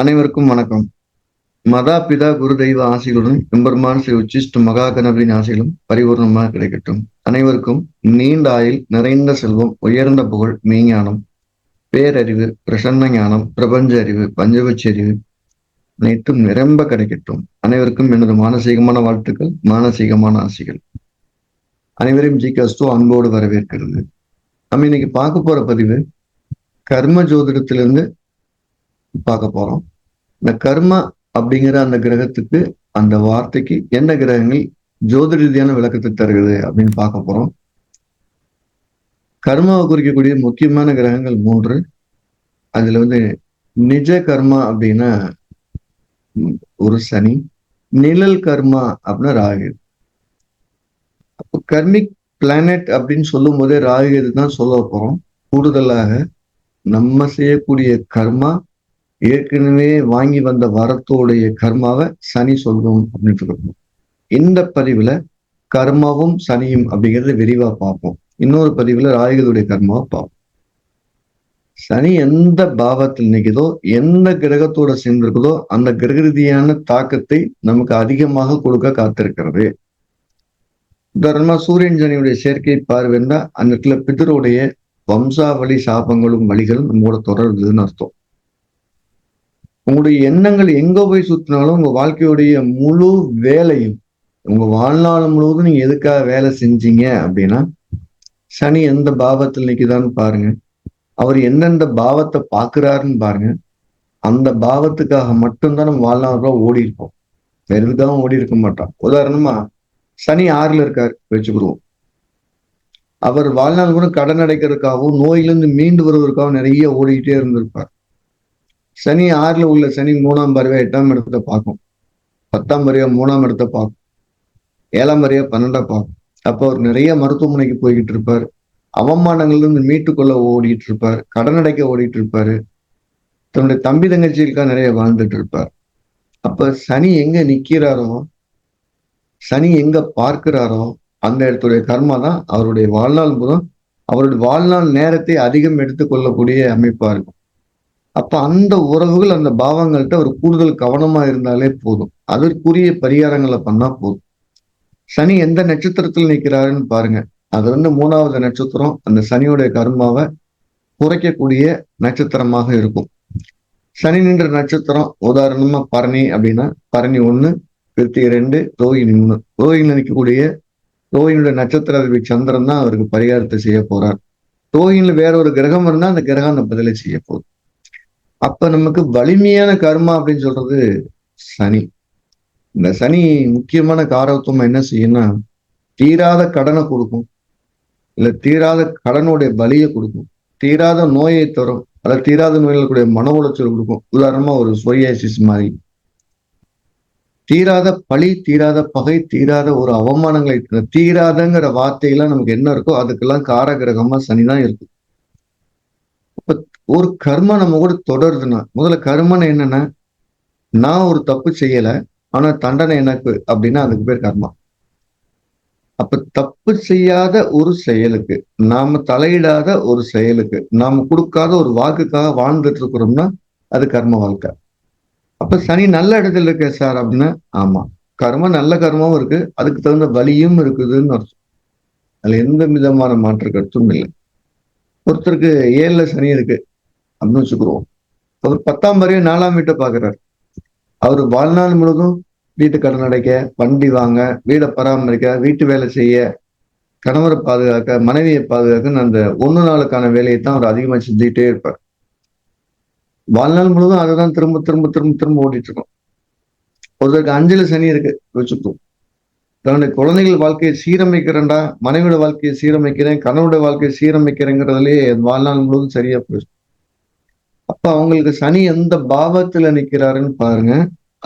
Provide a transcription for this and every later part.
அனைவருக்கும் வணக்கம். மதா பிதா குரு தெய்வ ஆசைகளுடன் எம்பெருமான் ஸ்ரீ உச்சிஷ்ட மகா கணபதியின் ஆசைகளும் பரிபூர்ணமாக கிடைக்கட்டும். அனைவருக்கும் நீண்ட ஆயில் நிறைந்த செல்வம் உயர்ந்த புகழ் மெய்ஞானம் பேரறிவு பிரசன்ன ஞானம் பிரபஞ்ச அறிவு பஞ்சபட்ச அறிவு அனைத்தும் நிரம்ப கிடைக்கட்டும். அனைவருக்கும் எனது மானசீகமான வாழ்த்துக்கள் மானசீகமான ஆசைகள். அனைவரையும் ஜி கஸ்து அன்போடு வரவேற்கிறது. நம்ம இன்னைக்கு பார்க்க போற பதிவு கர்ம ஜோதிடத்திலிருந்து பார்க்க போறோம். இந்த கர்ம அப்படிங்கிற அந்த கிரகத்துக்கு அந்த வார்த்தைக்கு என்ன கிரகங்கள் ஜோதி ரீதியான விளக்கத்தை தருகிறது அப்படின்னு பார்க்க போறோம். கர்மாவை குறிக்கக்கூடிய முக்கியமான கிரகங்கள் மூன்று. அதுல வந்து நிஜ கர்மா அப்படின்னா ஒரு சனி நிழல் கர்மா அப்படின்னா ராகு. அப்போ கர்மிக் பிளானட் அப்படின்னு சொல்லும் போதே ராகு தான் சொல்ல போறோம். கூடுதலாக நம்ம செய்யக்கூடிய கர்மா ஏற்கனவே வாங்கி வந்த வரத்தோடைய கர்மாவை சனி சொல்லும் அப்படின்னு சொல்லணும் இந்த பதிவுல கர்மாவும் சனியும் அப்படிங்கிறத விரிவா பார்ப்போம். இன்னொரு பதிவுல ராகுகளுடைய கர்மாவை பார்ப்போம். சனி எந்த பாவத்தில் நிற்குதோ எந்த கிரகத்தோட சேர்ந்திருக்குதோ அந்த கிரகரீதியான தாக்கத்தை நமக்கு அதிகமாக கொடுக்க காத்திருக்கிறது. உதாரணமா சூரியன் சனியுடைய சேர்க்கை பார்வைன்னா அந்த இடத்துல பிதருடைய வம்சாவளி சாபங்களும் வழிகளும் நம்மோட தொடர்றதுன்னு அர்த்தம். உங்களுடைய எண்ணங்கள் எங்க போய் சுத்தினாலும் உங்க வாழ்க்கையுடைய முழு வேலையும் உங்க வாழ்நாள் முழுவதும் நீங்க எதுக்காக வேலை செஞ்சீங்க அப்படின்னா சனி எந்த பாவத்தில் நிற்கிதான்னு பாருங்க. அவர் எந்தெந்த பாவத்தை பார்க்குறாருன்னு பாருங்க. அந்த பாவத்துக்காக மட்டும்தான் நம்ம வாழ்நாள் ஓடி இருப்போம். வேறு எதுக்காகவும் ஓடி இருக்க மாட்டோம். உதாரணமா சனி ஆறுல இருக்கார் வச்சுக்கிடுவோம். அவர் வாழ்நாள் கூட கடன் அடைக்கிறதுக்காகவும் நோயிலிருந்து மீண்டு வருவதற்காகவும் நிறைய ஓடிக்கிட்டே இருந்திருப்பார். சனி ஆறுல உள்ள சனி மூணாம் பறவை எட்டாம் இடத்தை பார்க்கும். பத்தாம் பறவை மூணாம் இடத்தை பார்க்கும். ஏழாம் பறவை பன்னெண்டா பார்க்கும். அப்போ அவர் நிறைய மருத்துவமனைக்கு போய்கிட்டு இருப்பார். அவமானங்கள்ல இருந்து மீட்டுக்கொள்ள ஓடிட்டு இருப்பார். கடன் அடைக்க ஓடிட்டு இருப்பாரு. தன்னுடைய தம்பி தங்கச்சிகளுக்காக நிறைய வாழ்ந்துட்டு இருப்பார். அப்ப சனி எங்க நிக்கிறாரோ சனி எங்க பார்க்கிறாரோ அந்த இடத்துடைய கர்மா தான் அவருடைய வாழ்நாள் மூலம் அவருடைய வாழ்நாள் நேரத்தை அதிகம் எடுத்துக்கொள்ளக்கூடிய அமைப்பா இருக்கும். அப்ப அந்த உறவுகள் அந்த பாவங்கள்ட்ட ஒரு கூடுதல் கவனமா இருந்தாலே போதும். அதற்குரிய பரிகாரங்களை பண்ணா போதும். சனி எந்த நட்சத்திரத்தில் நிற்கிறாருன்னு பாருங்க. அது வந்து மூணாவது நட்சத்திரம். அந்த சனியுடைய கர்மாவை குறைக்கக்கூடிய நட்சத்திரமாக இருக்கும். சனி நின்ற நட்சத்திரம் உதாரணமா பரணி அப்படின்னா பரணி ஒண்ணு கிருத்திகை ரெண்டு ரோஹிணி மூணு. ரோஹிணியில் நிற்கக்கூடிய ரோஹிணியோட நட்சத்திர அதிபதி சந்திரன் தான் அவருக்கு பரிகாரத்தை செய்ய போறார். ரோஹிணியில் வேற ஒரு கிரகம் இருந்தா அந்த கிரகம் அந்த பதிலை செய்ய போகுது. அப்ப நமக்கு வலிமையான கர்மா அப்படின்னு சொல்றது சனி. இந்த சனி முக்கியமான காரத்துவம் என்ன செய்யும்னா தீராத கடனை கொடுக்கும். இல்ல தீராத கடனுடைய பலியை கொடுக்கும். தீராத நோயை தரும். அல்ல தீராத நோய்களுடைய மன உளைச்சல் கொடுக்கும். உதாரணமா ஒரு சொரியாசிஸ் மாதிரி. தீராத பழி தீராத பகை தீராத ஒரு அவமானங்களை தீராதங்கிற வார்த்தையெல்லாம் நமக்கு என்ன இருக்கோ அதுக்கெல்லாம் காரகிரகமா சனிதான் இருக்கும் ஒரு கர்மா நம்ம கூட தொடருதுன்னா முதல்ல கர்மனை என்னன்னா நான் ஒரு தப்பு செய்யல ஆனா தண்டனை எனக்கு அப்படின்னா அதுக்கு பேர் கர்மா. அப்ப தப்பு செய்யாத ஒரு செயலுக்கு நாம தலையிடாத ஒரு செயலுக்கு நாம கொடுக்காத ஒரு வாக்குக்காக வாழ்ந்துட்டு இருக்கிறோம்னா அது கர்ம வாழ்க்கை. அப்ப சனி நல்ல இடத்துல இருக்க சார் அப்படின்னா ஆமா கர்மம் நல்ல கர்மமும் இருக்கு அதுக்கு தகுந்த வலியும் இருக்குதுன்னு அர்த்தம். அதுல எந்த விதமான மாற்று கருத்தும் இல்லை. ஒருத்தருக்கு ஏழுல சனி இருக்கு அப்படின்னு வச்சுக்கிறோம். அவர் பத்தாம் வரையும் நாலாம் வீட்டை பாக்குறாரு அவர் வாழ்நாள் முழுதும் வீட்டு கடன் அடைக்க வண்டி வாங்க வீடை பராமரிக்க வீட்டு வேலை செய்ய கணவரை பாதுகாக்க மனைவியை பாதுகாக்கன்னு அந்த ஒன்று நாளுக்கான வேலையை தான் அவர் அதிகமா செஞ்சுக்கிட்டே இருப்பார். வாழ்நாள் முழுவதும் அதை தான் திரும்ப திரும்ப திரும்ப திரும்ப ஓடிட்டு இருக்கோம் ஒருத்தருக்கு அஞ்சலி சனி இருக்கு வச்சுக்கோம் தன்னுடைய குழந்தைகள் வாழ்க்கையை சீரமைக்கிறேன்டா மனைவியோட வாழ்க்கையை சீரமைக்கிறேன் கணவனுடைய வாழ்க்கையை சீரமைக்கிறேங்கிறதுலேயே வாழ்நாள் முழுவதும் சரியா போயிடுச்சு. அப்ப அவங்களுக்கு சனி எந்த பாவத்துல நிக்கிறாருன்னு பாருங்க.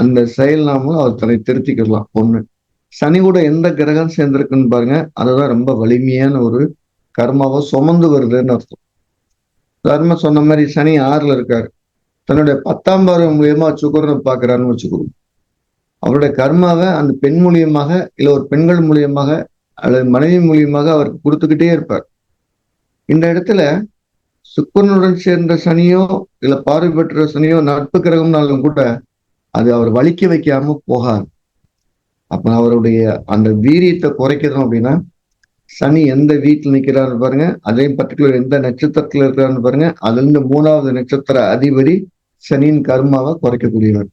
அந்த செயல் நாமும் அவர் தன்னை திருத்திக்கலாம் ஒண்ணு. சனி கூட எந்த கிரகம் சேர்ந்திருக்குன்னு பாருங்க. அதுதான் ரொம்ப வலிமையான ஒரு கர்மாவை சுமந்து வருதுன்னு அர்த்தம். தர்ம சொன்ன மாதிரி சனி ஆறுல இருக்காரு. தன்னுடைய பத்தாம் பார்வை மூலியமா சுக்கரனை பாக்குறாருன்னு வச்சுக்கணும் அவருடைய கர்மாவை அந்த பெண் மூலியமாக இல்ல ஒரு பெண்கள் மூலியமாக அல்லது மனைவி மூலியமாக அவருக்கு கொடுத்துக்கிட்டே இருப்பார். இந்த இடத்துல சுக்கரனுடன் சேர்ந்த சனியோ இல்ல பார்வை பெற்ற சனியோ நட்பு கிரகம்னாலும் கூட அது அவர் வலிக்க வைக்காம போகாது. அப்ப அவருடைய அந்த வீரியத்தை குறைக்கிறோம் அப்படின்னா சனி எந்த வீட்டில் நிக்கிறாரு பாருங்க அதே பர்டிகுலர் எந்த நட்சத்திரத்துல இருக்கிறான்னு பாருங்க அதுல இருந்து மூணாவது நட்சத்திர அதிபதி சனியின் கர்மாவை குறைக்கக்கூடியவர்.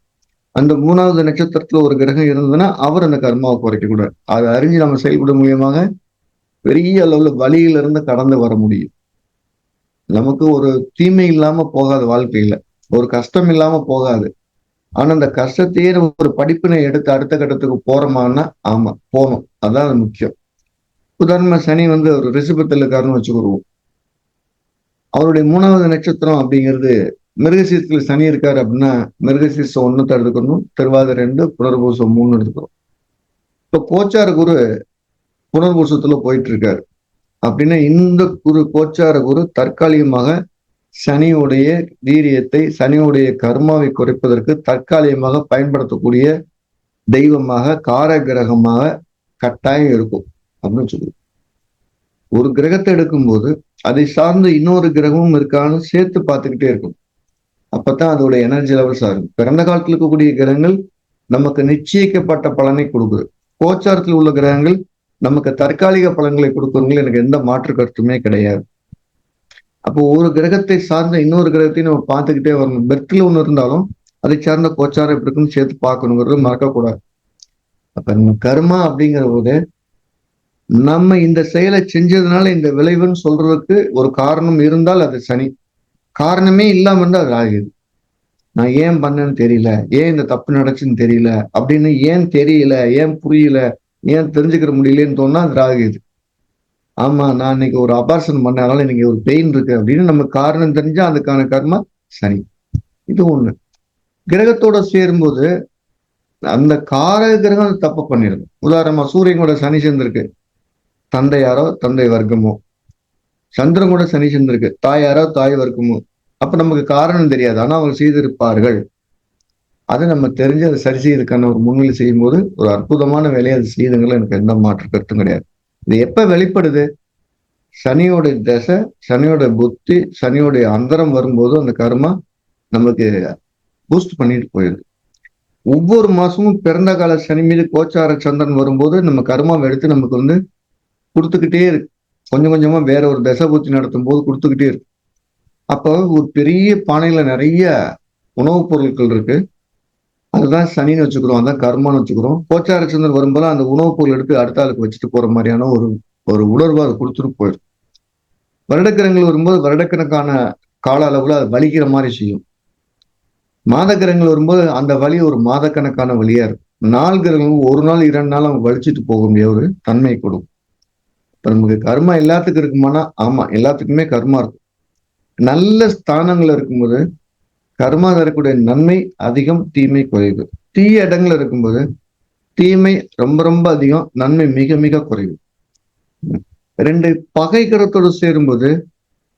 அந்த மூணாவது நட்சத்திரத்துல ஒரு கிரகம் இருந்ததுன்னா அவர் அந்த கர்மாவை குறைக்கக்கூடாது. அதை அறிஞ்சு நம்ம செயல்படும் மூலியமாக பெரிய அளவுல வழியிலிருந்து கடந்து வர முடியும். நமக்கு ஒரு தீமை இல்லாம போகாது வாழ்க்கையில ஒரு கஷ்டம் இல்லாம போகாது. ஆனா அந்த கஷ்டத்தையே நம்ம ஒரு படிப்பினை எடுத்து அடுத்த கட்டத்துக்கு போறோமான்னா ஆமா போகணும். அதான் அது முக்கியம். உதாரணமா சனி வந்து ஒரு ரிஷபத்தில் இருக்காருன்னு வச்சுக்கிடுவோம் அவருடைய மூணாவது நட்சத்திரம் அப்படிங்கிறது மிருகசீரத்தில் சனி இருக்காரு அப்படின்னா மிருகசீர்சம் ஒன்னு எடுத்துக்கணும் திருவாதிரை ரெண்டு புனர்பூசம் மூணு எடுத்துக்கிறோம் இப்போ கோச்சார குரு புனர்பூசத்துல போயிட்டு இருக்காரு. அப்படின்னா இந்த குரு கோச்சார குரு தற்காலிகமாக சனியுடைய வீரியத்தை சனியுடைய கர்மாவை குறைப்பதற்கு தற்காலிகமாக பயன்படுத்தக்கூடிய தெய்வமாக கார கிரகமாக கட்டாயம் இருக்கும் அப்படின்னு சொல்லி ஒரு கிரகத்தை எடுக்கும்போது அதை சார்ந்த இன்னொரு கிரகமும் இருக்கான்னு சேர்த்து பார்த்துக்கிட்டே இருக்கும். அப்பதான் அதோட எனர்ஜி லெவல்ஸ் ஆகும் பிறந்த காலத்தில் இருக்கக்கூடிய கிரகங்கள் நமக்கு நிச்சயிக்கப்பட்ட பலனை கொடுக்குது. கோச்சாரத்தில் உள்ள கிரகங்கள் நமக்கு தற்காலிக பலன்களை கொடுக்கறவங்களும் எனக்கு எந்த மாற்று கருத்துமே கிடையாது. அப்போ ஒரு கிரகத்தை சார்ந்த இன்னொரு கிரகத்தையும் நம்ம பார்த்துக்கிட்டே வரணும். பெர்த்தில் ஒன்று இருந்தாலும் அதை சார்ந்த கோச்சாரம் எப்படி இருக்குன்னு சேர்த்து பார்க்கணுங்கிறது மறக்கக்கூடாது. அப்ப நம்ம கர்மா அப்படிங்கிற போது நம்ம இந்த செயலை செஞ்சதுனால இந்த விளைவுன்னு சொல்றதுக்கு ஒரு காரணம் இருந்தால் அது சனி. காரணமே இல்லாம இருந்தா அது ஆகுது நான் ஏன் பண்ணேன்னு தெரியல. ஏன் இந்த தப்பு நடச்சுன்னு தெரியல அப்படின்னு ஏன் தெரியல? ஏன் புரியல? ஏன் தெரிஞ்சுக்கிற முடியலன்னு தோணா அது ராகுது ஆமா நான் இன்னைக்கு ஒரு அபார்ஷன் பண்ணனால இன்னைக்கு ஒரு பெயின் இருக்கு அப்படின்னு நம்ம காரணம் தெரிஞ்சா அதுக்கான கர்மா சனி. இது ஒண்ணு. கிரகத்தோட சேரும்போது அந்த கார கிரகம் தப்பு பண்ணிடுது. உதாரணமா சூரியன் கூட சனி சேர்ந்திருக்கு. தந்தையாரோ தந்தை வர்க்கமோ. சந்திரன் கூட சனி சேர்ந்திருக்கு. தாயாரோ தாய் வர்க்கமோ. அப்ப நமக்கு காரணம் தெரியாது. ஆனா அவங்க செய்திருப்பார்கள். அதை நம்ம தெரிஞ்சு அதை சரி செய்யறதுக்கான ஒரு முன்னிலை செய்யும் போது ஒரு அற்புதமான வேலையை அது செய்யுதுங்கள எனக்கு எந்த மாற்று கருத்தும் கிடையாது. இது எப்ப வெளிப்படுது? சனியோட தசை சனியோட புத்தி சனியோடைய அந்தரம் வரும்போது அந்த கர்மா நமக்கு பூஸ்ட் பண்ணிட்டு போயிடுது. ஒவ்வொரு மாசமும் பிறந்த கால சனி மீது கோச்சார சந்திரன் வரும்போது நம்ம கர்மாவை எடுத்து நமக்கு வந்து கொடுத்துக்கிட்டே இருக்கு. கொஞ்சம் கொஞ்சமா வேற ஒரு தசை புத்தி நடத்தும் போது கொடுத்துக்கிட்டே இருக்கு. அப்போ ஒரு பெரிய பானையில நிறைய உணவுப் பொருட்கள் இருக்கு. அதுதான் சனின்னு வச்சுக்கிறோம் அதான் கர்மான்னு வச்சுக்கிறோம். கோச்சார சந்திரன் வரும்போது அந்த உணவுப் பொருள் எடுத்து அடுத்த ஆளுக்கு வச்சுட்டு போற மாதிரியான ஒரு ஒரு உணர்வு அது கொடுத்துட்டு போயிடும். வருடக்கிரகங்கள் வரும்போது வருடக்கணக்கான கால அளவுல அது வலிக்கிற மாதிரி செய்யும். மாத கிரகங்கள் வரும்போது அந்த வலி ஒரு மாதக்கணக்கான வழியா இருக்கும். நாள் கிரகங்களும் ஒரு நாள் இரண்டு நாள் அவங்க வலிச்சுட்டு போக முடிய ஒரு தன்மை கொடுக்கும். இப்ப நமக்கு கர்மா எல்லாத்துக்கும் இருக்குமானா ஆமா எல்லாத்துக்குமே கர்மா இருக்கும். நல்ல ஸ்தானங்கள் இருக்கும்போது கர்மா தரக்கூடிய நன்மை அதிகம் தீமை குறைவு. தீய இடங்கள் இருக்கும்போது தீமை ரொம்ப ரொம்ப அதிகம் நன்மை மிக மிக குறைவு. ரெண்டு பகை கரத்தோடு சேரும்போது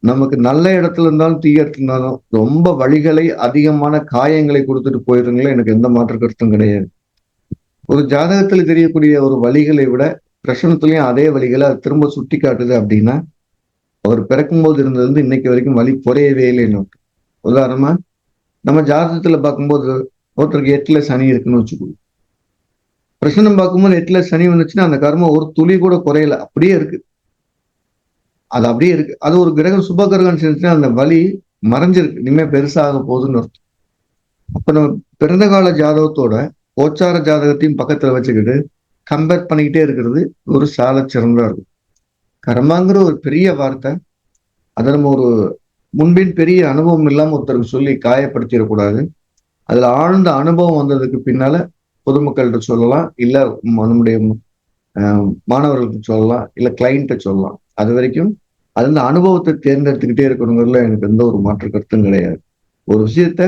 நமக்கு நல்ல இடத்துல இருந்தாலும் தீய இடத்துல இருந்தாலும் ரொம்ப வழிகளை அதிகமான காயங்களை கொடுத்துட்டு போயிருங்களே எனக்கு எந்த மாற்று கருத்தும் கிடையாது. ஒரு ஜாதகத்தில் தெரியக்கூடிய ஒரு வழிகளை விட பிரசனத்துலயும் அதே வழிகளை அது திரும்ப சுட்டி காட்டுது அப்படின்னா அவர் பிறக்கும்போது இருந்தது வந்து இன்னைக்கு வரைக்கும் வழி குறையவே இல்லைன்னு உதாரணமா நம்ம ஜாதகத்துல பார்க்கும்போது ஒருத்தருக்கு எட்டுல சனி இருக்குன்னு வச்சுக்கோங்க. பிரசனம் பார்க்கும்போது எட்டுல சனி வந்துச்சுன்னா அந்த கர்மம் ஒரு துளி கூட குறையல அப்படியே இருக்கு. அது அப்படியே இருக்கு. அது ஒரு கிரகம் சுப கிரகம் செஞ்சுன்னா அந்த வலி மறைஞ்சிருக்கு. இனிமே பெருசாக போகுதுன்னு அர்த்தம். அப்ப நம்ம பிறந்த கால ஜாதகத்தோட கோச்சார ஜாதகத்தையும் பக்கத்துல வச்சுக்கிட்டு கம்பேர் பண்ணிக்கிட்டே இருக்கிறது ஒரு சால சிறந்தா இருக்கும். கர்மாங்கிற ஒரு பெரிய வார்த்தை அதை நம்ம ஒரு முன்பின் பெரிய அனுபவம் இல்லாமல் ஒருத்தருக்கு சொல்லி காயப்படுத்திடக்கூடாது அதில் ஆழ்ந்த அனுபவம் வந்ததுக்கு பின்னால பொதுமக்கள்கிட்ட சொல்லலாம் இல்லை நம்முடைய மாணவர்களுக்கு சொல்லலாம் இல்லை கிளைண்ட்டை சொல்லலாம். அது வரைக்கும் அது அந்த அனுபவத்தை தேர்ந்தெடுத்துக்கிட்டே இருக்கணுங்கிறதுல எனக்கு எந்த ஒரு மாற்று கருத்தும் கிடையாது. ஒரு விஷயத்த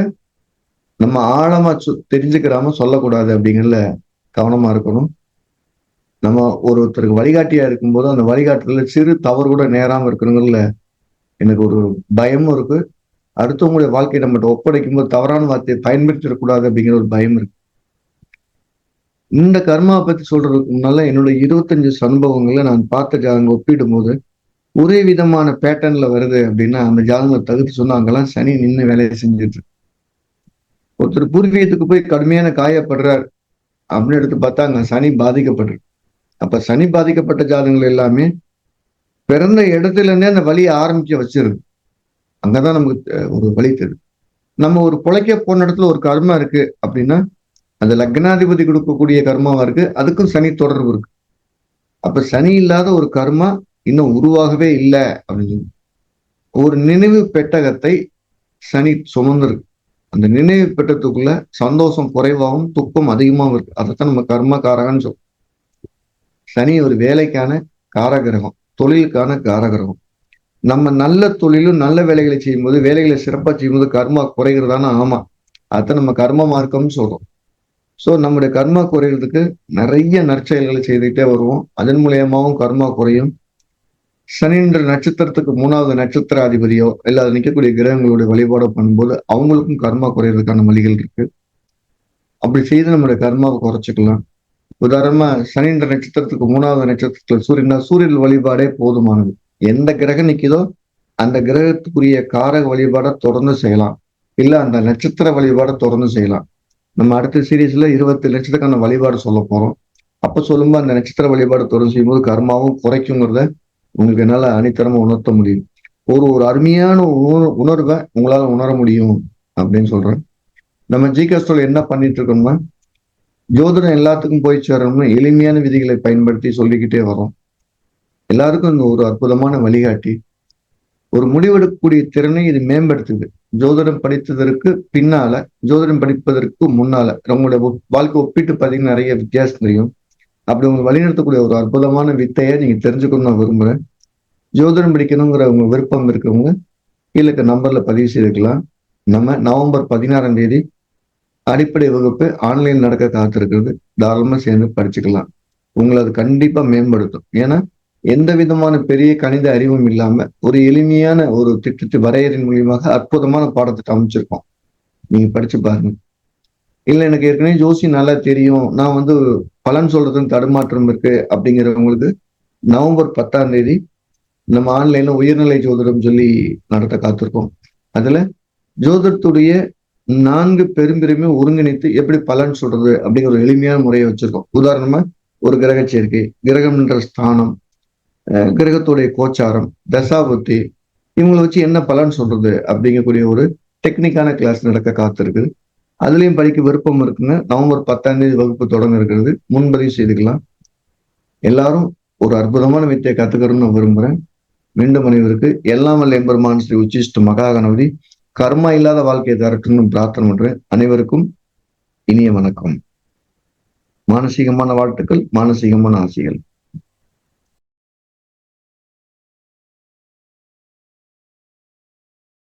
நம்ம ஆழமா தெரிஞ்சுக்கிறாம சொல்லக்கூடாது அப்படிங்கிறதுல கவனமா இருக்கணும். நம்ம ஒருத்தருக்கு வழிகாட்டியா இருக்கும்போது அந்த வழிகாட்டுறதுல சிறு தவறு கூட நேராம இருக்கணுங்கிறதுல எனக்கு ஒரு பயமும் இருக்கு. அடுத்தவங்களுடைய வாழ்க்கையை நம்மகிட்ட ஒப்படைக்கும் போது தவறான வார்த்தையை பயன்படுத்திடக்கூடாது அப்படிங்கிற ஒரு பயம் இருக்கு. இந்த கர்மாவை பத்தி சொல்றதுக்கு முன்னால என்னோட இருபத்தஞ்சு சம்பவங்களை நான் பார்த்த ஜாதகம் ஒப்பிடும் போது ஒரே விதமான பேட்டர்ன்ல வருது அப்படின்னா அந்த ஜாதகம் தகுத்து சொன்னா அங்கெல்லாம் சனி நின்று வேலையை செஞ்சுட்டு ஒருத்தர் பூர்வீகத்துக்கு போய் கடுமையான காயப்படுறார் அப்படின்னு எடுத்து பார்த்தா அங்க சனி பாதிக்கப்பட்டிருக்கு. அப்ப சனி பாதிக்கப்பட்ட ஜாதகங்கள் எல்லாமே பிறந்த இடத்துலன்னே அந்த வழியை ஆரம்பிக்க வச்சிருக்கு அங்கதான் நமக்கு ஒரு வழி தெரியும் நம்ம ஒரு பிழைக்க போன இடத்துல ஒரு கர்மா இருக்கு அப்படின்னா அந்த லக்னாதிபதி கொடுக்கக்கூடிய கர்மாவா இருக்கு அதுக்கும் சனி தொடர்பு இருக்கு. அப்ப சனி இல்லாத ஒரு கர்மா இன்னும் உருவாகவே இல்லை அப்படின்னு சொல்லி. ஒரு நினைவு பெட்டகத்தை சனி சுமந்திருக்கு அந்த நினைவு பெட்டத்துக்குள்ள சந்தோஷம் குறைவாகவும் துக்கம் அதிகமாகவும் இருக்கு. அதைத்தான் நம்ம கர்ம காரகன்னு சொல்றோம். சனி ஒரு வேலைக்கான காரகிரகம். தொழிலுக்கான காரகரம் நம்ம நல்ல தொழிலும் நல்ல வேலைகளை செய்யும்போது வேலைகளை சிறப்பாக செய்யும்போது கர்மா குறைகிறதானா ஆமாம் அதை நம்ம கர்ம மார்க்கம்னு சொல்றோம். ஸோ நம்முடைய கர்மா குறைகிறதுக்கு நிறைய நற்செயல்களை செய்துக்கிட்டே வருவோம். அதன் மூலியமாகவும் கர்மா குறையும். சனின்ற நட்சத்திரத்துக்கு மூணாவது நட்சத்திர அதிபதியோ இல்லை அது நிற்கக்கூடிய கிரகங்களுடைய வழிபாடோ பண்ணும்போது அவங்களுக்கும் கர்மா குறையிறதுக்கான வழிகள் இருக்கு. அப்படி செய்து நம்மளுடைய கர்மாவை குறைச்சிக்கலாம். உதாரணமா சனின்ற நட்சத்திரத்துக்கு மூணாவது நட்சத்திரத்துல சூரியனா சூரியன் வழிபாடே போதுமானது. எந்த கிரகம் நிற்கிதோ அந்த கிரகத்துக்குரிய காரக வழிபாடை தொடர்ந்து செய்யலாம். இல்ல அந்த நட்சத்திர வழிபாடை தொடர்ந்து செய்யலாம். நம்ம அடுத்த சீரீஸ்ல இருபத்தி லட்சத்துக்கான வழிபாடு சொல்ல போறோம். அப்ப சொல்லும்போது அந்த நட்சத்திர வழிபாடு தொடர்ந்து செய்யும்போது கர்மாவும் குறைக்குங்கிறத உங்களுக்கு என்னால அணித்தரமா உணர்த்த முடியும். ஒரு ஒரு அருமையான உணர் உணர்வை உங்களால உணர முடியும் அப்படின்னு சொல்றேன். நம்ம ஜி கஸ்டோல என்ன பண்ணிட்டு இருக்கோம்னா ஜோதிடம் எல்லாத்துக்கும் போய் சேரணும்னு எளிமையான விதிகளை பயன்படுத்தி சொல்லிக்கிட்டே வரோம். எல்லாருக்கும் இந்த ஒரு அற்புதமான வழிகாட்டி. ஒரு முடிவெடுக்கக்கூடிய திறனை இது மேம்படுத்துது. ஜோதிடம் படித்ததற்கு பின்னால ஜோதிடம் படிப்பதற்கு முன்னால உங்களுடைய வாழ்க்கை ஒப்பிட்டு பார்த்தீங்கன்னா நிறைய வித்தியாசம் தெரியும் அப்படி உங்களை வழிநடத்தக்கூடிய ஒரு அற்புதமான வித்தையை நீங்க தெரிஞ்சுக்கணும்னு நான் விரும்புறேன். ஜோதிடம் படிக்கணுங்கிற உங்க விருப்பம் இருக்கிறவங்க கீழே நம்பர்ல பதிவு செய்துக்கலாம். நம்ம நவம்பர் பதினாறாம் தேதி அடிப்படை வகுப்பு ஆன்லைன் நடக்க காத்திருக்கிறது. தாராளமா சேர்ந்து படிச்சுக்கலாம். உங்களை அது கண்டிப்பா மேம்படுத்தும். ஏன்னா எந்த விதமான பெரிய கணித அறிவும் இல்லாம ஒரு எளிமையான ஒரு திட்டத்தை வரையறின் மூலியமாக அற்புதமான பாடத்திட்டம் அமைச்சிருக்கோம். நீங்க படிச்சு பாருங்க. இல்ல எனக்கு ஏற்கனவே ஜோசி நல்லா தெரியும். நான் வந்து பலன் சொல்றதுன்னு தடுமாற்றம் இருக்கு அப்படிங்கிறவங்களுக்கு நவம்பர் பத்தாம் தேதி நம்ம ஆன்லைன்ல உயர்நிலை ஜோதிடம் சொல்லி நடத்த காத்திருக்கோம். அதுல ஜோதிடத்துடைய நான்கு பெரும்பிரிமை ஒருங்கிணைத்து எப்படி பலன் சொல்றது அப்படிங்கிற ஒரு எளிமையான முறையை வச்சிருக்கோம். உதாரணமா ஒரு கிரக சேர்க்கை கிரகம் என்ற ஸ்தானம் அஹ் கிரகத்துடைய கோச்சாரம் தசாபுத்தி இவங்களை வச்சு என்ன பலன் சொல்றது அப்படிங்கக்கூடிய ஒரு டெக்னிக்கான கிளாஸ் நடக்க காத்திருக்கு. அதுலயும் படிக்க விருப்பம் இருக்குங்க. நவம்பர் பத்தாம் தேதி வகுப்பு தொடங்க இருக்கிறது. முன்பதிவு செய்துக்கலாம். எல்லாரும் ஒரு அற்புதமான வித்தியை கத்துக்கணும்னு நான் விரும்புறேன். மீண்டும் அனைவருக்கு எல்லாம் வல்ல எம்பெருமான் ஸ்ரீ உச்சிஷ்ட மகா கணபதி. கர்மா இல்லாத வாழ்க்கையை தரட்டும்னு பிரார்த்தனை பண்றேன். அனைவருக்கும் இனிய வணக்கம். மானசீகமான வாழ்த்துக்கள் மானசீகமான ஆசைகள்.